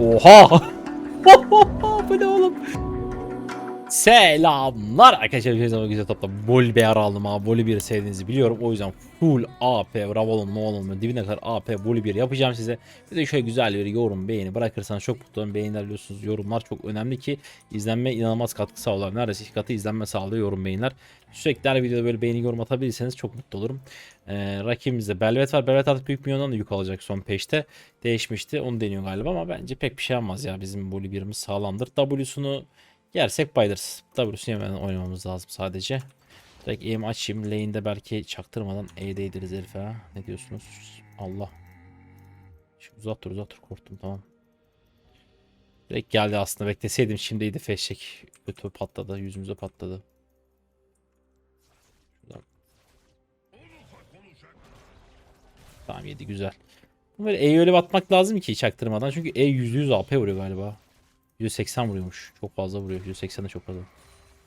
Oha! Bu ne oğlum? Selamlar arkadaşlar. Bir zaman güzel topla. Vol bear aldım abi. Voli 1 sevdiğinizi biliyorum. O yüzden full AP, Ravalon, Novalon, dibine kadar AP, Voli 1 yapacağım size. Bir de şöyle güzel bir yorum, beğeni bırakırsanız çok mutlu olurum. Beğeniler biliyorsunuz. Yorumlar çok önemli ki izlenme inanılmaz katkı sağlar. Neredeyse iki katı izlenme sağlıyor yorum beğeniler. Sürekli her videoda böyle beğeni yorum atabilirseniz çok mutlu olurum. Ee, rakibimizde Belvet var. Belvet artık büyük milyondan da yük alacak son peşte. Değişmişti. Onu deniyor galiba ama bence pek bir şey yapmaz ya. Bizim Voli 1'imiz sağlamdır. W'sunu Yersek bayılırız. W'sunu yemeden oynamamız lazım sadece. Direkt aim açayım. Lane'de belki çaktırmadan E değdiriz herife. Ne diyorsunuz? Allah. Şu uzat dur uzat dur korktum tamam. Direkt geldi aslında bekleseydim şimdiydi feşek. Kötü patladı yüzümüze patladı. Şuradan. Tamam yedi güzel. Böyle E'yi öyle batmak lazım ki çaktırmadan. Çünkü E %100 AP vuruyor galiba. 180 vuruyormuş. Çok fazla vuruyor. 180 de çok fazla.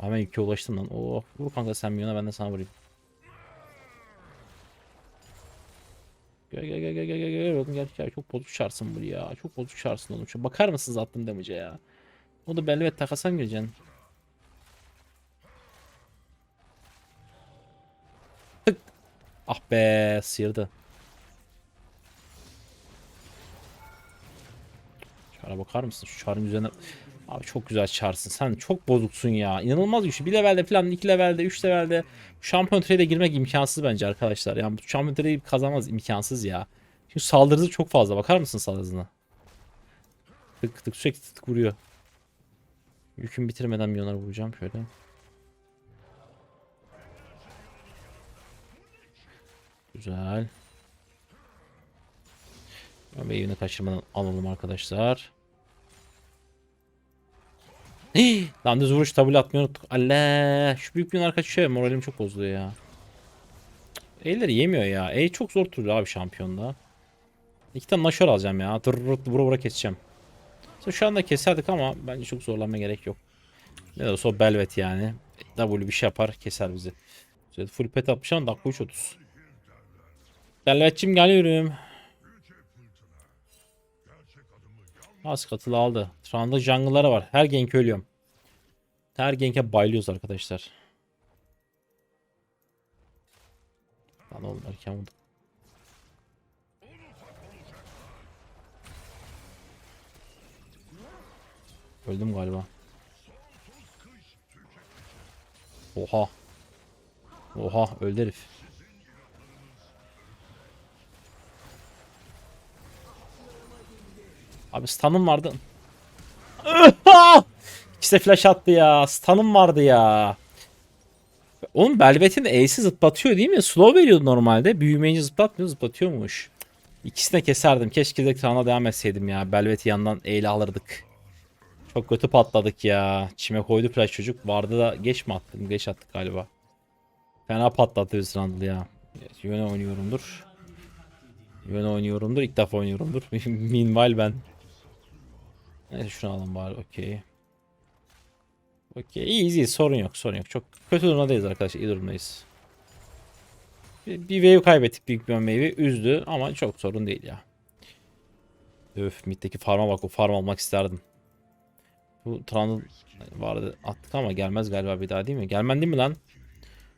Hemen yüke ulaştım lan. Oo, vur kanka sen milyona ben de sana vurayım. Gel gel gel gel gel gel gel bakın gel gel çok bozuk çarsın bu ya. Çok bozuk çarsın oğlum. Şu bakar mısınız attım damage'e ya. O da belli ve takasa mı gireceksin? Ah be sıyırdı. Çara bakar mısın? Şu çarın üzerine... Abi çok güzel çarsın. Sen çok bozuksun ya. İnanılmaz güçlü. Bir levelde falan, iki levelde, üç levelde şampiyon trade'e girmek imkansız bence arkadaşlar. Yani bu şampiyon trade'i kazanmaz imkansız ya. Çünkü saldırısı çok fazla. Bakar mısın saldırısına? Tık tık sürekli tık tık vuruyor. Yükümü bitirmeden milyonları vuracağım şöyle. Güzel. Wave'ini kaçırmadan alalım arkadaşlar. Lan düz vuruş tabule atmayı. Allah şu büyük bir arka ya moralim çok bozuluyor ya. E'leri yemiyor ya. E çok zor tutuyor abi şampiyonda. İki tane naşör alacağım ya. Tırırırt vura vura keseceğim. Mesela şu anda keserdik ama bence çok zorlanma gerek yok. Ne de olsa Belvet yani. W bir şey yapar keser bizi. Full pet atmış ama dakika 3.30. Belvetçim geliyorum. Az katılı aldı. Şu anda jungle'ları var. Her gank ölüyorum. Her gank'e bayılıyoruz arkadaşlar. Lan oğlum erken vurdum. Öldüm galiba. Oha. Oha öldü herif. Abi stun'ım vardı. İkisi de flash attı ya. Stun'ım vardı ya. Oğlum Belvet'in E'si zıplatıyor değil mi? Slow veriyordu normalde. Büyümeyince zıplatmıyor zıplatıyormuş. İkisini de keserdim. Keşke de Kaan'a devam etseydim ya. Belvet'i yandan E'yle alırdık. Çok kötü patladık ya. Çime koydu flash çocuk. Vardı da geç mi attım? Geç attık galiba. Fena patlattı Randall ya. Evet, yöne oynuyorumdur. Yöne oynuyorumdur. İlk defa oynuyorumdur. Meanwhile ben. Neyse şunu alalım bari. Okey. Okey. İyiyiz iyiyiz. Sorun yok. Sorun yok. Çok kötü durumdayız arkadaşlar. İyi durumdayız. Bir, bir wave kaybettik. Büyük bir wave'i. Üzdü ama çok sorun değil ya. Öf middeki farma bak. O farm almak isterdim. Bu Trundle vardı. Attık ama gelmez galiba bir daha değil mi? Gelmen değil mi lan?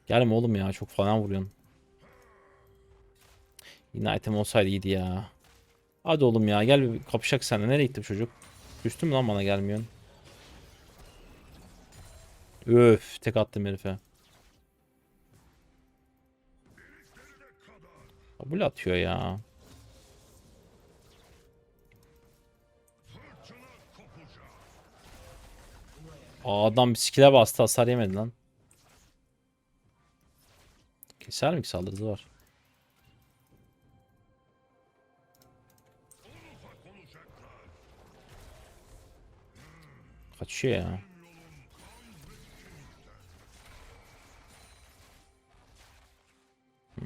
Gelme oğlum ya. Çok falan vuruyorsun. Yine item olsaydı iyiydi ya. Hadi oğlum ya gel bir kapışak seninle. Nereye gitti çocuk? Düştü mü lan bana gelmiyorsun? Öf tek attım herife. Kabul atıyor ya. Aa, adam skill'e bastı hasar yemedi lan. Keser mi ki saldırısı var? Kaçıyor ya. Hı.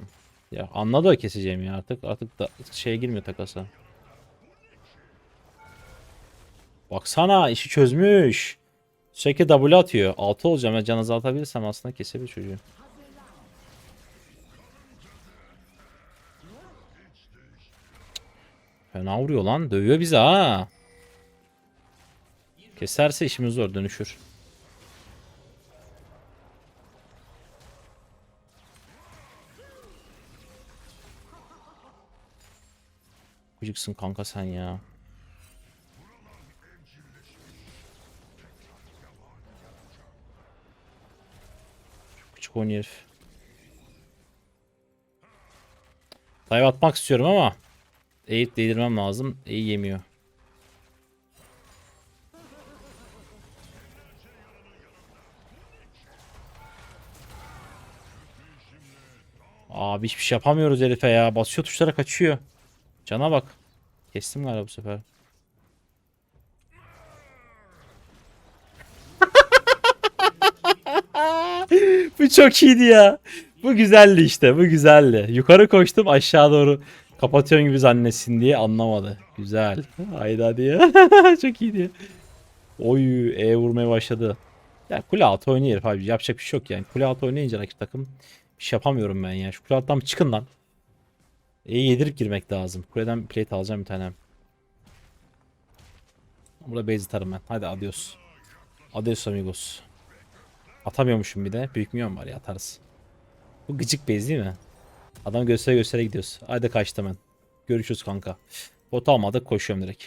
Ya anladı o keseceğim ya artık artık da şeye girmiyor takasa. Baksana işi çözmüş. Sürekli W atıyor. 6 olacağım ya can azaltabilirsem aslında kesebilir çocuğu. Fena vuruyor lan. Dövüyor bizi ha. Keserse işimiz zor dönüşür. Gıcıksın kanka sen ya. Küçük oynuyor herif. Dive atmak istiyorum ama eğip değdirmem lazım. İyi yemiyor. Abi hiçbir şey yapamıyoruz herife ya. Basıyor tuşlara kaçıyor. Cana bak. Kestim galiba bu sefer. bu çok iyiydi ya. Bu güzeldi işte. Bu güzeldi. Yukarı koştum aşağı doğru kapatıyorsun gibi zannetsin diye anlamadı. Güzel. Hayda diye. çok iyiydi ya. Oy E vurmaya başladı. Ya kule altı oynuyor abi. Yapacak bir şey yok yani. Kule altı oynayınca rakip takım şey yapamıyorum ben ya. Şu kule alttan bir çıkın lan. E'yi yedirip girmek lazım. Kuleden plate alacağım bir tane. Burada base atarım ben. Hadi adios. Adios amigos. Atamıyormuşum bir de. Büyük milyon var ya atarız. Bu gıcık base değil mi? Adam göstere göstere gidiyoruz. Hadi kaçtım ben. Görüşürüz kanka. Bot almadık koşuyorum direkt.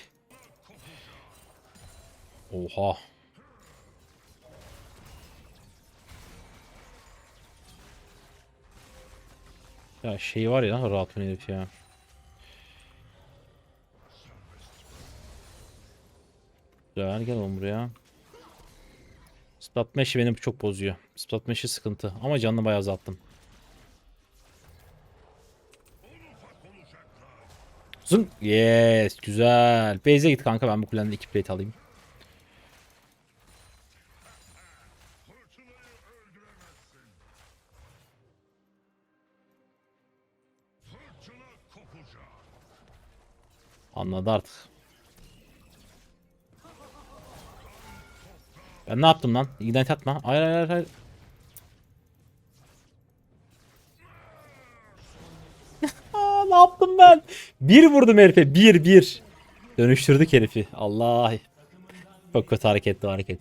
Oha. Ya şey var ya rahat herif ya. Güzel gel oğlum buraya. Splatma işi beni çok bozuyor. Splatma işi sıkıntı. Ama canını bayağı azalttım. Zın. Yes. Güzel. Base'e git kanka. Ben bu kulende iki plate alayım. Anladı artık. Ben ne yaptım lan? Ignite atma. Hayır hayır hayır, ne yaptım ben? Bir vurdum herife. Bir bir. Dönüştürdük herifi. Allah. Çok kötü hareketti hareket.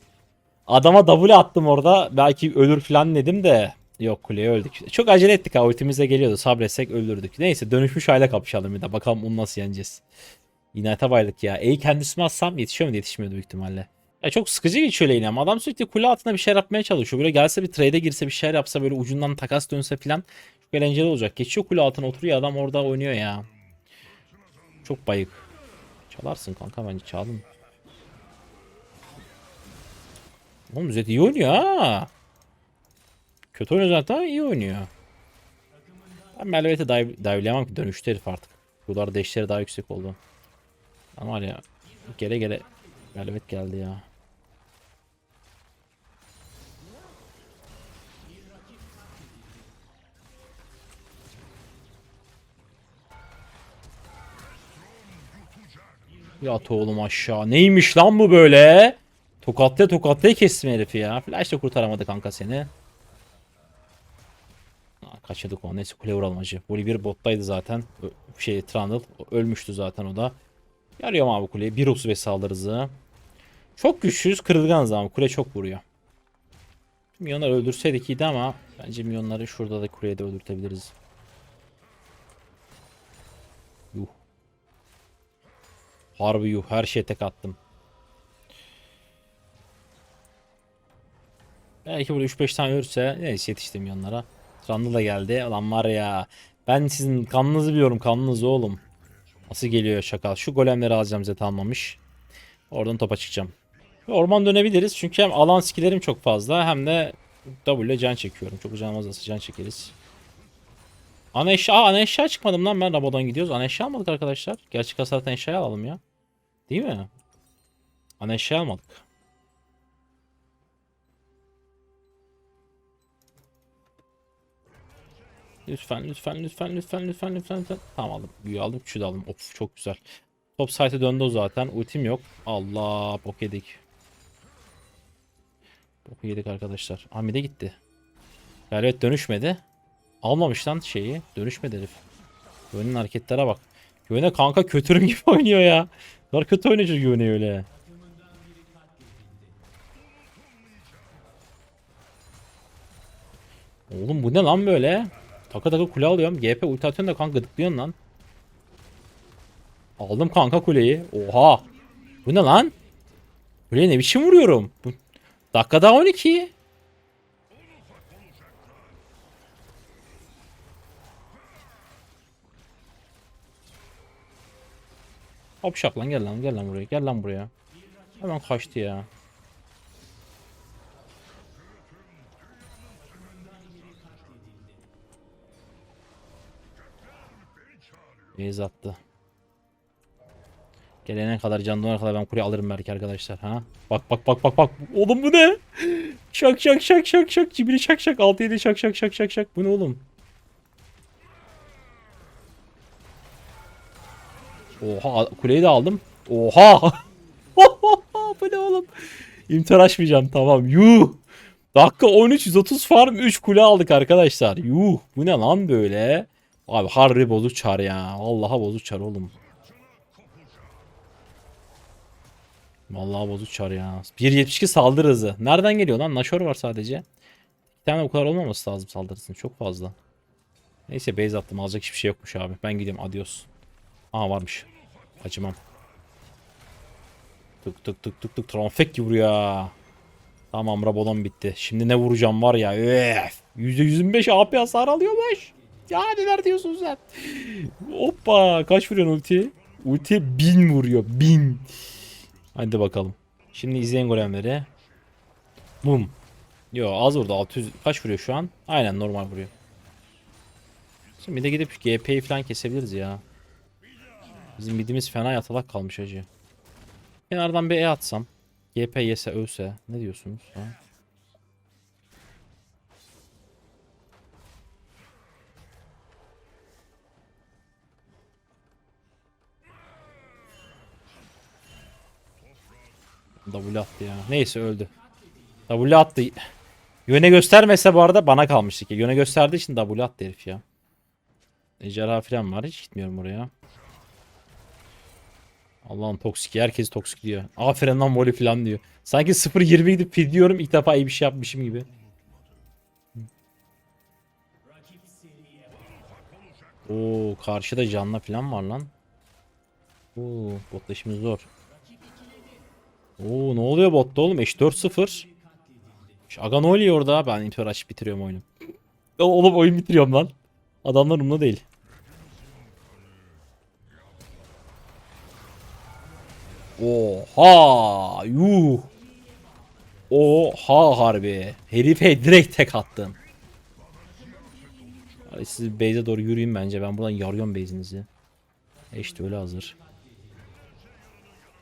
Adama W attım orada. Belki ölür falan dedim de. Yok kuleye öldük. Çok acele ettik ha. Ultimize geliyordu. Sabretsek öldürdük. Neyse dönüşmüş hale kapışalım bir de. Bakalım onu nasıl yeneceğiz. Inight'a baylık ya. E'yi kendisime atsam yetişiyor mu? Yetişmiyordu büyük ihtimalle. Ya çok sıkıcı geçiyor ama adam sürekli kule altında bir şeyler yapmaya çalışıyor. Böyle gelse bir trade'e girse bir şeyler yapsa böyle ucundan takas dönse falan çok eğlenceli olacak. Geçiyor kule altına oturuyor adam orada oynuyor ya. Çok bayık. Çalarsın kanka bence çaldın. Oğlum Zed iyi oynuyor ha. Kötü oynuyor zaten iyi oynuyor. Ben Melvet'e dive, dive'leyemem ki dönüştü herif artık. Kular deşleri daha yüksek oldu. Ama var gele gele Velvet geldi ya. Yat oğlum aşağı. Neymiş lan bu böyle? Tokatlaya tokatlaya kestim herifi ya. Flash da kurtaramadı kanka seni. Aa, kaçırdık onu. Neyse kule vuralım acı. Voli bottaydı zaten. Ö şey Trundle. Ölmüştü zaten o da. Yarıyorum abi kuleye. 1.35 saldırı hızı. Çok güçlüyüz. Kırılganız ama kule çok vuruyor. Milyonları öldürseydik iyiydi ama bence milyonları şurada da kuleye de öldürtebiliriz. Yuh. Harbi yuh. Her şeye tek attım. Belki burada 3-5 tane ölürse neyse yetiştim yanlara. Trundle da geldi. Lan var ya. Ben sizin kanınızı biliyorum. Kanınızı oğlum. Nasıl geliyor şakal? Şu golemleri alacağım Zet almamış. Oradan topa çıkacağım. Orman dönebiliriz çünkü hem alan skillerim çok fazla hem de W ile can çekiyorum. Çok canım azalsa can çekeriz. Ana eşya, ana eşya çıkmadım lan ben Rabo'dan gidiyoruz. Ana eşya almadık arkadaşlar. Gerçek hasardan eşya alalım ya. Değil mi? Ana eşya almadık. Lütfen lütfen lütfen lütfen lütfen lütfen lütfen. Tamam aldım. Güyü aldım. Küçüğü aldım. Of çok güzel. Top site'e döndü o zaten. Ultim yok. Allah bok yedik. Bok yedik arkadaşlar. Hamide gitti. Gayret dönüşmedi. Almamış lan şeyi. Dönüşmedi herif. Güven'in hareketlere bak. Güven'e kanka kötürüm gibi oynuyor ya. Bunlar kötü oynayacak Güven'e öyle. Oğlum bu ne lan böyle? Taka taka kule alıyorum. GP ulti atıyorsun da kanka gıdıklıyorsun lan. Aldım kanka kuleyi. Oha. Bu ne lan? Kuleye ne biçim vuruyorum? Bu... Dakikada 12. Hopşak lan gel lan gel lan buraya gel lan buraya. Hemen kaçtı ya. Beyz attı. Gelene kadar canlı kadar ben kuleyi alırım belki arkadaşlar ha. Bak bak bak bak bak. Oğlum bu ne? Şak şak şak şak şak. Cibili şak şak. 6 7 şak şak şak şak şak. Bu ne oğlum? Oha kuleyi de aldım. Oha. bu ne oğlum? İmtihan açmayacağım tamam. Yuh. Dakika 13 130 farm 3 kule aldık arkadaşlar. Yuh. Bu ne lan böyle? Abi harbi bozuk çar ya. Vallahi bozuk çar oğlum. Vallahi bozuk çar ya. 1.72 saldırı hızı. Nereden geliyor lan? Nashor var sadece. Bir tane bu kadar olmaması lazım saldırısının. Çok fazla. Neyse base attım. Alacak hiçbir şey yokmuş abi. Ben gidiyorum. Adios. Aa varmış. Acımam. Tık tık tık tık tık. Tronfek gibi vuruyor. Tamam Rabodon bitti. Şimdi ne vuracağım var ya. Öf. %125 AP hasar alıyormuş. Ya neler diyorsun sen? Hoppa. Kaç vuruyorsun ulti? Ulti 1000 vuruyor. 1000. Hadi bakalım. Şimdi izleyin golemleri. Bum. Yo az vurdu 600 kaç vuruyor şu an? Aynen normal vuruyor. Şimdi bir de gidip GP'yi falan kesebiliriz ya. Bizim midimiz fena yatalak kalmış acı. Kenardan bir E atsam. GP yese ölse. Ne diyorsunuz? Ha? W attı ya. Neyse öldü. W attı. Yöne göstermese bu arada bana kalmıştı ki. Yöne gösterdiği için W attı herif ya. Ejderha falan var. Hiç gitmiyorum oraya. Allah'ım toksik. Herkes toksik diyor. Aferin lan voli falan diyor. Sanki 0-20 gidip feed diyorum. ilk defa iyi bir şey yapmışım gibi. Oo karşıda canlı falan var lan. Oo botta işimiz zor. Oo ne oluyor botta oğlum? Eş 4-0. Şu Aga ne oluyor orada? Ben intihar açıp bitiriyorum oyunu. Oğlum oyun bitiriyorum lan. Adamlar umurumda değil. Oha! Yuh! Oha harbi. Herife direkt tek. Hadi siz base'e doğru yürüyün bence. Ben buradan yarıyorum base'inizi. E işte öyle hazır.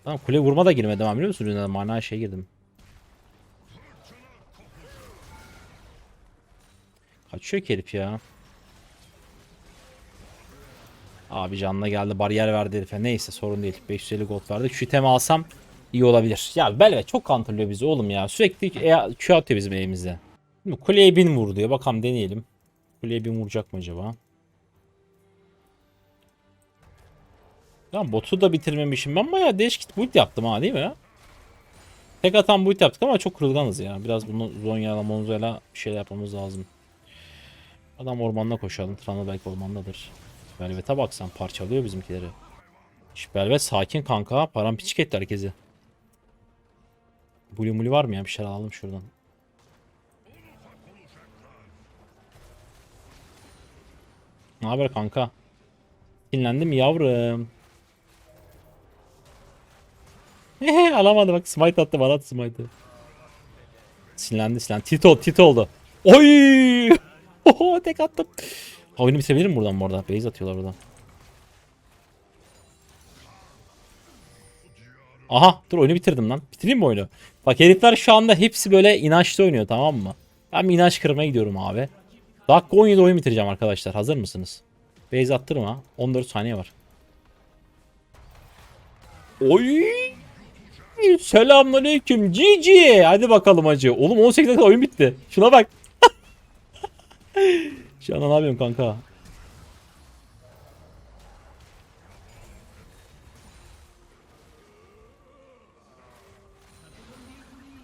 Tamam kule vurma da girmedim ama biliyor musun? Üründen mana şey girdim. Kaçıyor ki herif ya. Abi canına geldi bariyer verdi herife. Neyse sorun değil. 550 gold verdi. Şu itemi alsam iyi olabilir. Ya Belve çok counterlıyor bizi oğlum ya. Sürekli e, Q atıyor bizim elimizde. Kuleye bin vur diyor. Bakalım deneyelim. Kuleye bin vuracak mı acaba? Ya botu da bitirmemişim. Ben bayağı değişik build yaptım ha değil mi? Tek atan build yaptık ama çok kırılganız ya. Biraz bunu Zonya'yla Monzo'yla bir şeyler yapmamız lazım. Adam ormanına koşalım. Trana belki ormandadır. Velvet'e baksan parçalıyor bizimkileri. Şş, Velvet sakin kanka. Parampiçik etti herkesi. Buli muli var mı ya? Bir şeyler alalım şuradan. Ne haber kanka? Dinlendim yavrum. Alamadı bak smite attı bana attı smite'ı. Sinirlendi sinirlendi. Tit oldu tit oldu. Oy! Oho tek attım. Oyunu bitirebilirim buradan bu arada. Base atıyorlar buradan. Aha dur oyunu bitirdim lan. Bitireyim mi oyunu? Bak herifler şu anda hepsi böyle inançlı oynuyor tamam mı? Ben bir inanç kırmaya gidiyorum abi. Dakika 17 oyun bitireceğim arkadaşlar. Hazır mısınız? Base attırma. 14 saniye var. Oy! Selamünaleyküm GG. Hadi bakalım hacı. Oğlum 18 dakika oyun bitti. Şuna bak. Şu an ne yapıyorsun kanka?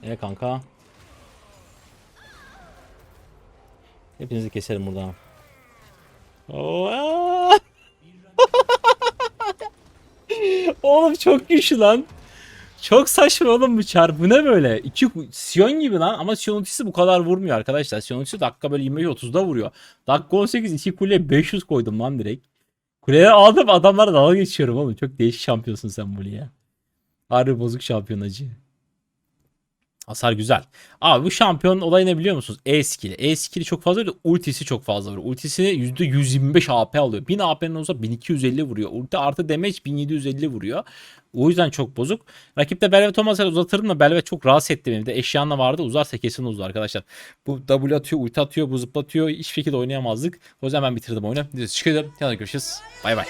E kanka. Hepinizi keserim buradan. Oğlum çok güçlü lan. Çok saçma oğlum bu çar. Bu ne böyle? İki Sion gibi lan ama Sion ultisi bu kadar vurmuyor arkadaşlar. Sion ultisi dakika böyle 25-30'da vuruyor. Dakika 18 iki kule 500 koydum lan direkt. Kuleye aldım adamlara dalga geçiyorum oğlum. Çok değişik şampiyonsun sen bu ya. Harbi bozuk şampiyon acı. Hasar güzel. Abi bu şampiyon olayı ne biliyor musunuz? E skill'i. E skill'i çok fazla vuruyor. Ultisi çok fazla vuruyor. Ultisini %125 AP alıyor. 1000 AP'nin olsa 1250 vuruyor. Ulti artı damage 1750 vuruyor. O yüzden çok bozuk. Rakipte Belvet olmasa uzatırım da Belvet çok rahatsız etti beni. Bir de eşyanla vardı. Uzarsa kesin uzar arkadaşlar. Bu W atıyor, ulti atıyor, bu zıplatıyor. Hiçbir şekilde oynayamazdık. O yüzden ben bitirdim oyunu. Çıkıyorum. Yarın görüşürüz. Bay bay.